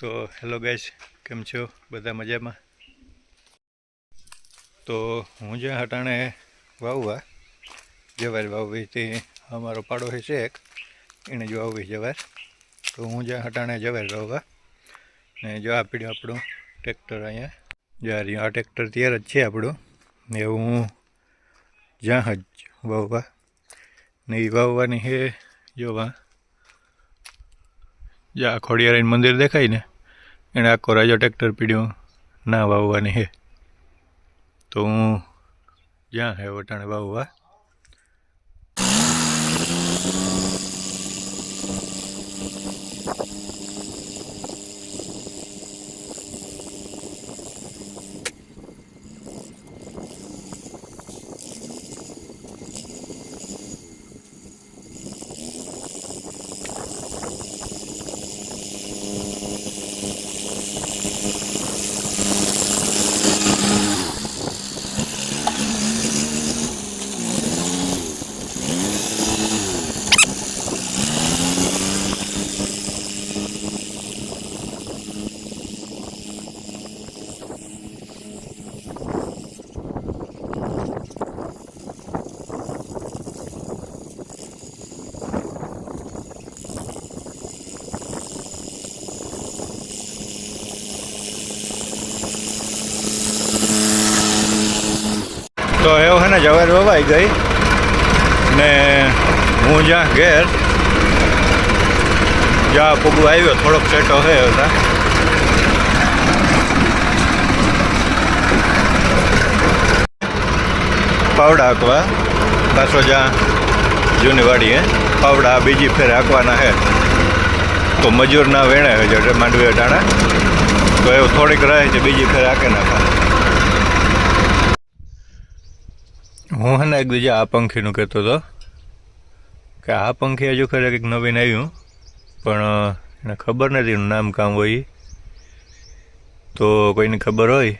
તો hello guys, કેમ છો? બધા મજામાં? તો હું જ્યાં હટાણે વાવવા, જવાર વાવવી તે અમારો પાડોશી છે એક, એણે જ વાવવી જવાર. તો હું જ્યાં હટાણે જવાર વાવવા, ને જો આ પીડ્યું આપણું ટ્રેક્ટર અહીંયા. જ્યાં રહ્યું, આ ટ્રેક્ટર તૈયાર જ છે આપણું, ને હું જ્યાં જ વાવવા, ને એ વાવવાની હે, જોવા. જ્યાં ખોડિયારાયણ મંદિર દેખાય ને એણે આખો રાજો ટ્રેક્ટર પીડ્યો. ના વાવવાની હે. તો હું જ્યાં હે વટાણે વાવવા? હે ને જવાર વવાઈ ગઈ. ને હું જ્યાં ઘેર, જ્યાં પગું આવ્યો, થોડોક સેટો છે હતા. પાવડા હાંકવા પાછો જ્યાં જૂની વાડીએ પાવડા બીજી ફેર હાંકવાના છે તો મજૂર ના વેણે છે એટલે માંડવી અટાણા તો એવું થોડીક રહે છે, બીજી ફેર હાંકે નાખવા. હું હે ને એક બીજા આ પંખીનું કહેતો હતો કે આ પંખી હજુ ખરે કંઈક નવીન આવ્યું, પણ એને ખબર નથી એનું નામ કામ હોય તો કોઈને ખબર હોય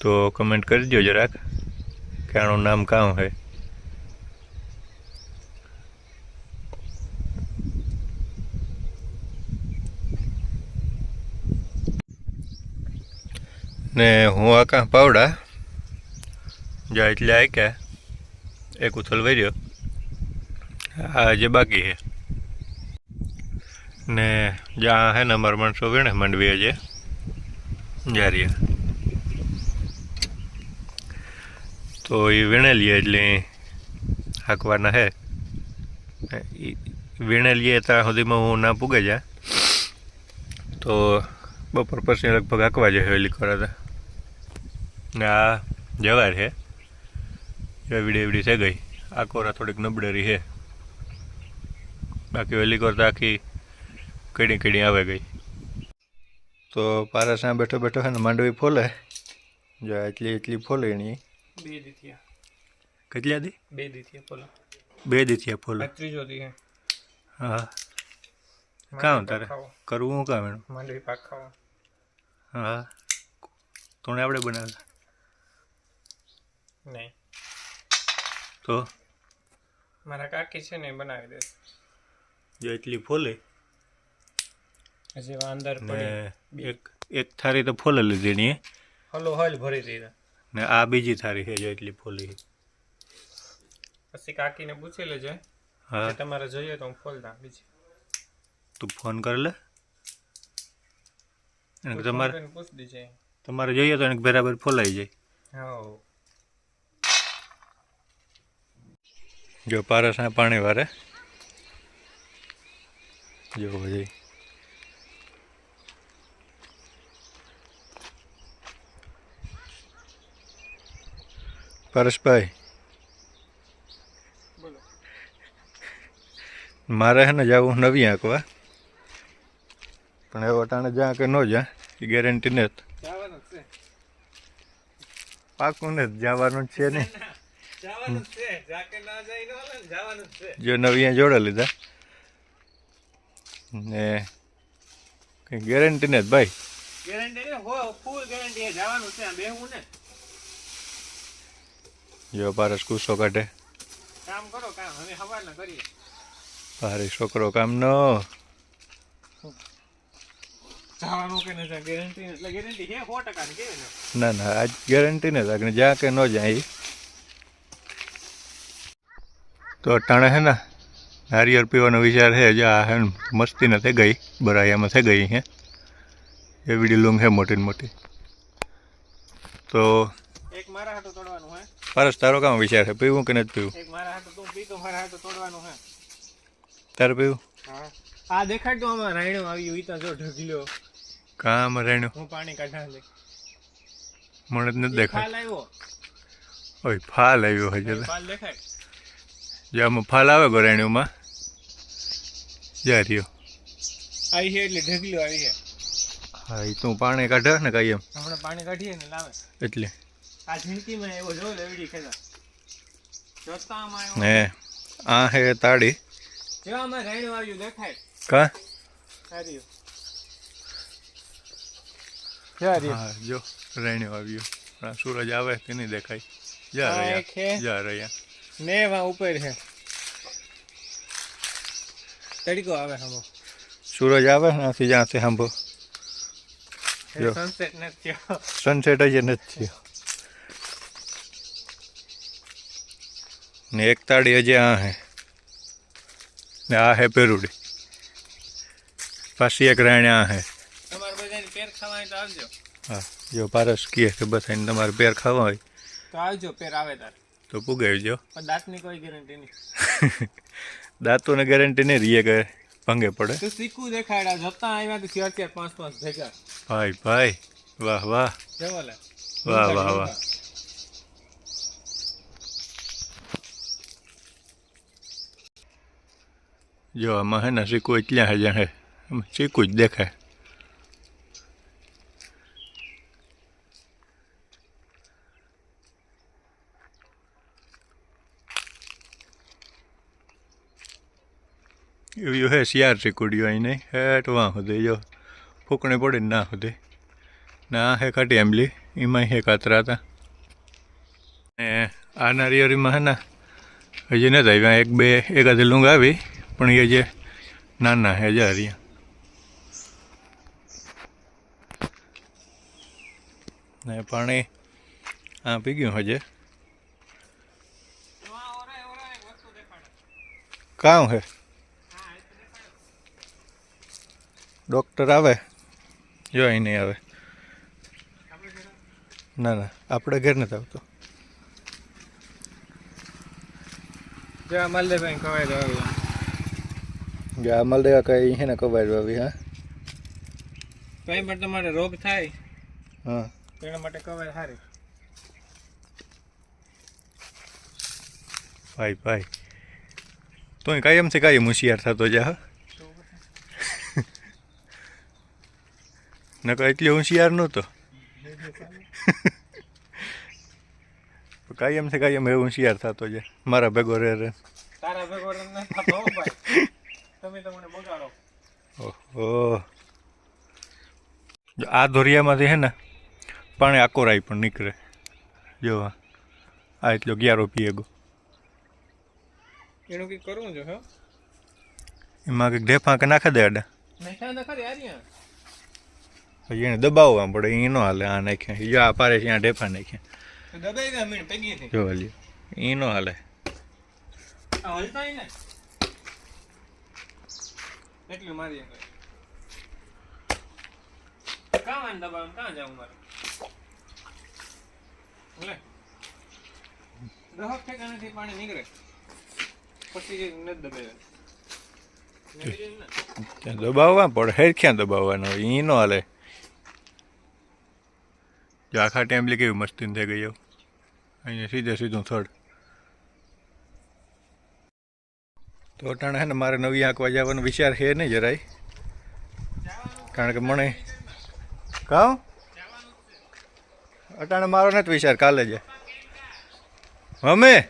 તો કમેન્ટ કરી દો જરાક કે આનું નામ કામ છે ને હું આકા પાવડા? જા એટલે આક્યા એક ઉથલ વર્યો. આ જે બાકી છે. ને જ્યાં હે ને અમારા માણસો વીણે માંડવી જે જારીએ તો એ વીણેલીએ એટલે હાંકવાના હે. વીણેલીએ ત્યાં સુધીમાં હું ના પૂગે જા તો બપોર પછી લગભગ હાંકવા જાય હેલી કરાતા ને આ જવાર છે એવડી એવડી થઈ ગઈ. આ કોરા થોડીક નબળેરી છે. બાકી વેલી કોર તો આખી કડી કડી આવે ગઈ. તો પારસમાં બેઠો બેઠો છે ને માંડવી ફોલે. જો એટલી એટલી ફોલે એની. બે દીથિયા. કેટલી દી બે દીથિયા બોલો બે દીથિયા ફોલે. ત્રીજો દી હા. કામ તારે? કરવું હું કામ એનું? માંડવી પાક ખાવા. હા. તોણે આપણે બનાવે નહીં. તો? મારા કાકી છે ને બનાવી દે. જો એટલી ફોલે. હજી વાંદર અંદર પડી. એક એક થારી તો ફોલે લીધી એ હલો હલ ભરી દીધા ને આ બીજી થારી છે જો એટલી ફોલી પછી કાકીને પૂછી લેજે. હા. તમારે જોઈએ તો હું ફોલ દા બીજી. તું ફોન કર લે. તમારે પૂછ દીજે. તમારે જોઈએ તો એને બરાબર ફોલાઈ જાય. હા. જો પારસના પાણી વારે. જો બધી પરેશભાઈ. મારે હે ને જવું નવી આંકવા પણ એ વટાણે જ્યાં કે ન જ્યાં એ ગેરંટી નથી જ. પાકું ને જવાનું જ છે ને. જવાનું જ નવી જોડે લીધા. ને કંઈ ગેરંટી ને ભાઈ? જો પારસ કૂસો કાઢે. કામ કરો કામ હવે હવારના કરીએ. ભારે છોકરો કામનો નથી ને ના ના? આજ ગેરંટી ને જ્યાં કે ન જાય. તો અટાણે હે ને નારિયેળ પીવાનો વિચાર છે જ આ હે મસ્તી નથી થઈ ગઈ બરાયામાં થઈ ગઈ હે. એવી લૂંગ હે મોટી ને મોટી. તો એક મારા હાટું તોડવાનું હે. પારસ તારો કામ વિચાર છે પીવું કે નથી પીવું? એક મારા હાટું તું પી તો મારા હાટું તોડવાનું હે. તારે પીવું? હા. આ દેખાડતો આમાં રાયણો આવ્યું ઈ તો જો ઢગલ્યો. કામ રેણ્યું હું પાણી કાઢા લે મને જ નથી દેખાય. ફાલ આવ્યો. ઓય ફાલ આવ્યો હજુ ફાલ દેખાય. જે ફાલ આવે ગોરાણીઓમાં. જા રહ્યો. આવી છે એટલે ઢગલ્યો આવી છે. હા એ તો પાણી કાઢે ને કાંઈ એમ. હમણાં પાણી કાઢીએ ને લાવે. એટલે. આ જિંદગીમાં એવો જો લેવડી જોતા આમાં આ હે તાળી. જેવામાં આમાં આવ્યું દેખાય. કા? સારી હા જો રેણ્યો આવ્યો. સૂરજ આવે કે નહીં દેખાય. જા હે. રહ્યા. જા રહ્યા. ને વા ઉપર છે. તડકો આવે હમો. સૂરજ આવે ને આથી જ્યાંથી જો. સનસેટ નથી સનસેટ જ નથી ને એક તાળી હજી આ હે. ને આ હે પેરુડી. પાછી એક રાણી આ હે. તમારે બધાને પેર ખાવાની તો આવજો. હા જો પારસ કહે કે બસ તમારે પેર ખાવા હોય. તો આવજો પેર આવે તાર. તો પુગાવજો જો દાંતની કોઈ ગેરંટી નહીં. દાંતોને ગેરંટી નહીં રીએ કે ભંગે પડે. તો શીખવું દેખાડ્યા જતા આવ્યા તો ચાર ચાર પાંચ પાંચ ભેગા. ભાઈ ભાઈ વાહ વાહ. જવો વાહ, વાહ, વાહ. જો આમાં હે ને શીખવું એટલે હે જ્યાં હે આમાં જ દેખાય. એવું હે શિયાર અહીં નહીં હેઠ વાં સુધી જો. ફૂકણી પડે ના હોદે ના હે કાઢી આંબલી એમાં હે કાતરા હતા. ને આ નારિયેળીમાં હે ને, હજી નથી આવ્યા. એક બે એકાદ લૂંગ આવી, પણ એ જે નાના હે જા હરિયા. ને પાણી આ પી ગયું હજે. કાં હે? ડૉક્ટર આવે? જો અહીં નહીં આવે. ના ના આપણે ઘેર નથી આવતો. જો મલદેભાઈ કવાય દો જે મલદેવા કઈ છે ને કબાડ આવી હા? કઈ પણ તમારે રોગ થાય હા. તેના માટે કવાય સારી ભાઈ ભાઈ. તું કાયમથી કાયમ હોશિયાર થતો જા હા? નકર એટલી હોશિયાર નહોતો. કાયમથી કાયમ એવું હોશિયાર થતો છે મારા ભેગો રે રે. તારા ભેગો રે ન થતો હો તમે તો મને બગાડો. ઓહો. જો આ ધોરિયામાંથી હે ને પાણી આકોરાઈ પણ નીકળે. જો આ. આ એટલો ગ્યારો પીએગો. એનું કઈ કરવું જો હો? એમાં કંઈક ઢેફા કે નાખે દે આડા? નાખ્યા તો ખરી આર્યા પછી એને દબાવવા પડે એ ન હાલે આ નાખ્યા જો આ પારે છે ઢેફા નાખ્યા જો હાલી એ ન હાલે. એટલું મારી આગળ દબાવ કાં જાઉં મારે? લે. દહક ઠેકાણેથી પાણી નીકળે. પછી નથી દબાવ્યા. નીકળી ને. ત્યાં દબાવવા પડે હેર ક્યાં દબાવવાનો? એ ન હાલે. જો આખા ટેમ્પલી કેવી મસ્તી થઈ ગઈ અહીંયા સીધે સીધું થડ તો અટાણે છે ને મારે નવી આંકવા જવાનો વિચાર છે નહીં જરાય. કારણ કે મને કાં? અટાણે મારો નથી વિચાર, કાલે જ. મમ્મી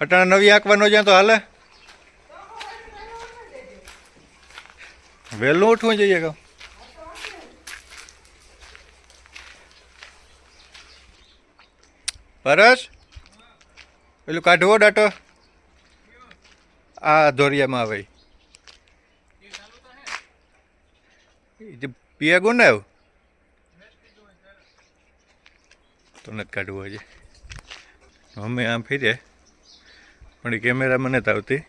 અટાણે નવી આંકવાનો જ્યાં તો હાલે? વહેલું ઉઠવું જોઈએ કહું પરસ પેલું કાઢવો ડાટો? આ ધોરિયામાં આવે પીએ જે ને એવું તો નથી કાઢવું હજી અમે આમ ફીરે પણ કેમેરા મને જ આવતી.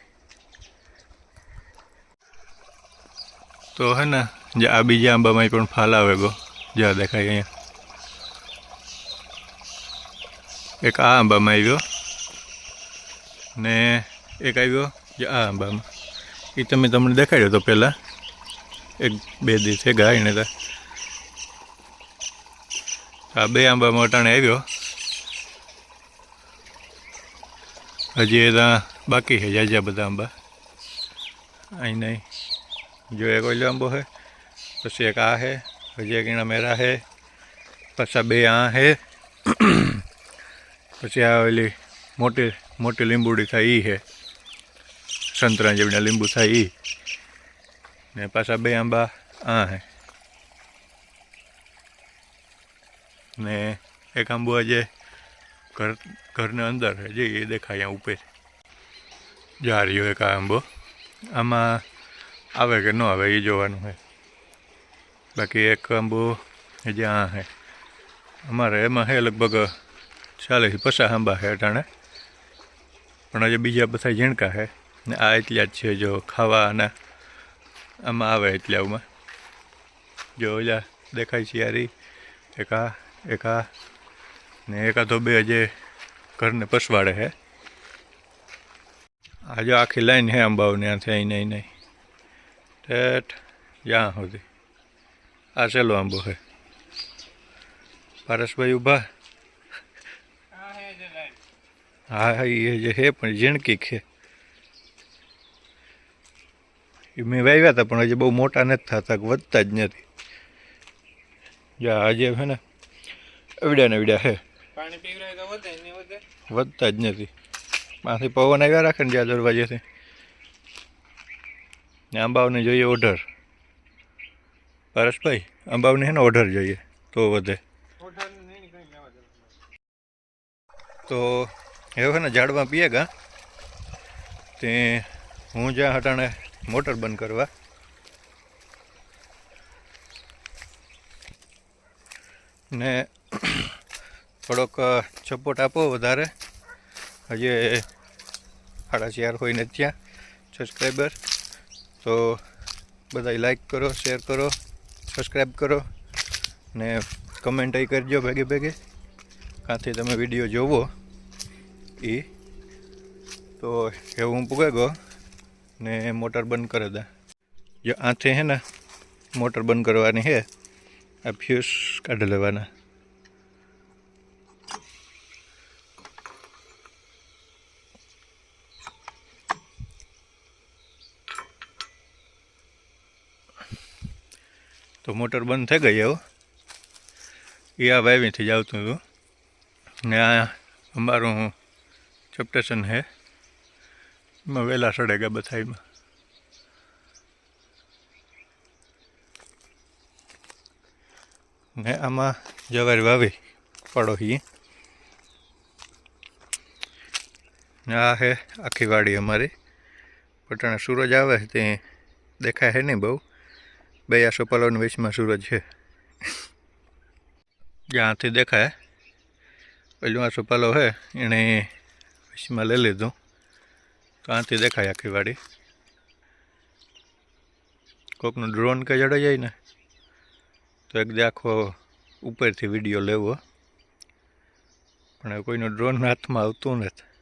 તો હે ને, જે આ બીજા આંબામાં પણ ફાલ આવે ગો, જ્યાં દેખાય અહીંયા. એક આ આંબામાં આવ્યો ને એક આવ્યો જે આ આંબામાં. એ તમે તમને દેખાડ્યો તો પહેલાં. એક, બે દિવસે ગાયને તા. આ બે આંબામાં અટાણે આવ્યો. હજી એ ત્યાં બાકી છે જાજા બધા આંબા. અહીં નહીં. જો એક ઓલો આંબો છે, પછી એક આ છે હજી એક એના મેરા છે, પાછા બે આ છે. પછી આવેલી મોટી મોટી લીંબુડી થાય એ છે. સંતરા જેવડા લીંબુ થાય એ ને પાછા બે આંબા, આ હે. ને એક આંબો આજે ઘર, ઘરને અંદર જે એ દેખાય અહીંયા ઉપર. જા રહ્યો એક આંબો. આમાં આવે કે ન આવે એ જોવાનું છે બાકી એક આંબો જે આ છે અમારે એમાં છે લગભગ ચાલીસ પસા આંબા છે અટાણે. પણ હજી બીજા બધા ઝીણકા છે. ને આ એટલા જ છે જો ખાવા અને આમાં આવે એટલામાં જો ઓલા દેખાય છે યારી, એક એક ને એકાદો બે જે ઘરને પસવાડે છે. આ આખી લાઈન હે અંબાવની ત્યાંથી અહીં નહીં નહીં ઠેઠ, જ્યાં સુધી. આ છેલ્લો આંબો છે. પારસભાઈ ઊભા. હા એ જે છે પણ ઝીણકી છે. એ મેં વાવ્યા હતા પણ હજી બહુ મોટા નથી થતા વધતા જ નથી. જા આજે છે ને અવડ્યા ને અવડ્યા છે. વધતા જ નથી. માંથી પવન આવ્યા રાખે ને જ્યાં દરવાજેથી. ને આંબાઓને જોઈએ ઓઢર. પરેશભાઈ આંબાઓને છે ને ઓઢર જોઈએ તો વધે. તો એવું ને ઝાડમાં પીએ ગા. તે હું જ્યાં હટાણે મોટર બંધ કરવા. ને થોડોક સપોર્ટ આપો વધારે. હજી સાડા ચાર હોય ને ત્યાં સબસ્ક્રાઈબર તો બધા લાઈક કરો શેર કરો સબસ્ક્રાઈબ કરો. ને કમેન્ટ કરજો ભેગે ભેગે. કાંથી તમે વીડિયો જોવો. એ તો એવું હું પૂગે ગયો ને મોટર બંધ કરી દે. જો આથી હે ને મોટર બંધ કરવાની છે આ ફ્યુઝ કાઢી લેવાના. તો મોટર બંધ થઈ ગઈ એવું એ આ વાવીથી જ આવતું હતું. ને આ અમારું ચપટેશન હે. એમાં વહેલા સડે ગયા બધામાં ને આમાં જવારી વાવી પડો હી. આ હે આખી વાડી અમારી. પટાણે સૂરજ આવે તે દેખાય છે નહીં બહુ. બે આસો પલોની વેચમાં સૂરજ છે જ્યાંથી દેખાય. પેલું આસો પાલો છે એણે વચમાં લઈ લીધું. કાંથી દેખાય આખી વાડી. કોકનું ડ્રોન કે જડાઈ જાય ને, તો એક આખો ઉપરથી વીડિયો લેવો. પણ કોઈનું ડ્રોન હાથમાં આવતું નથી.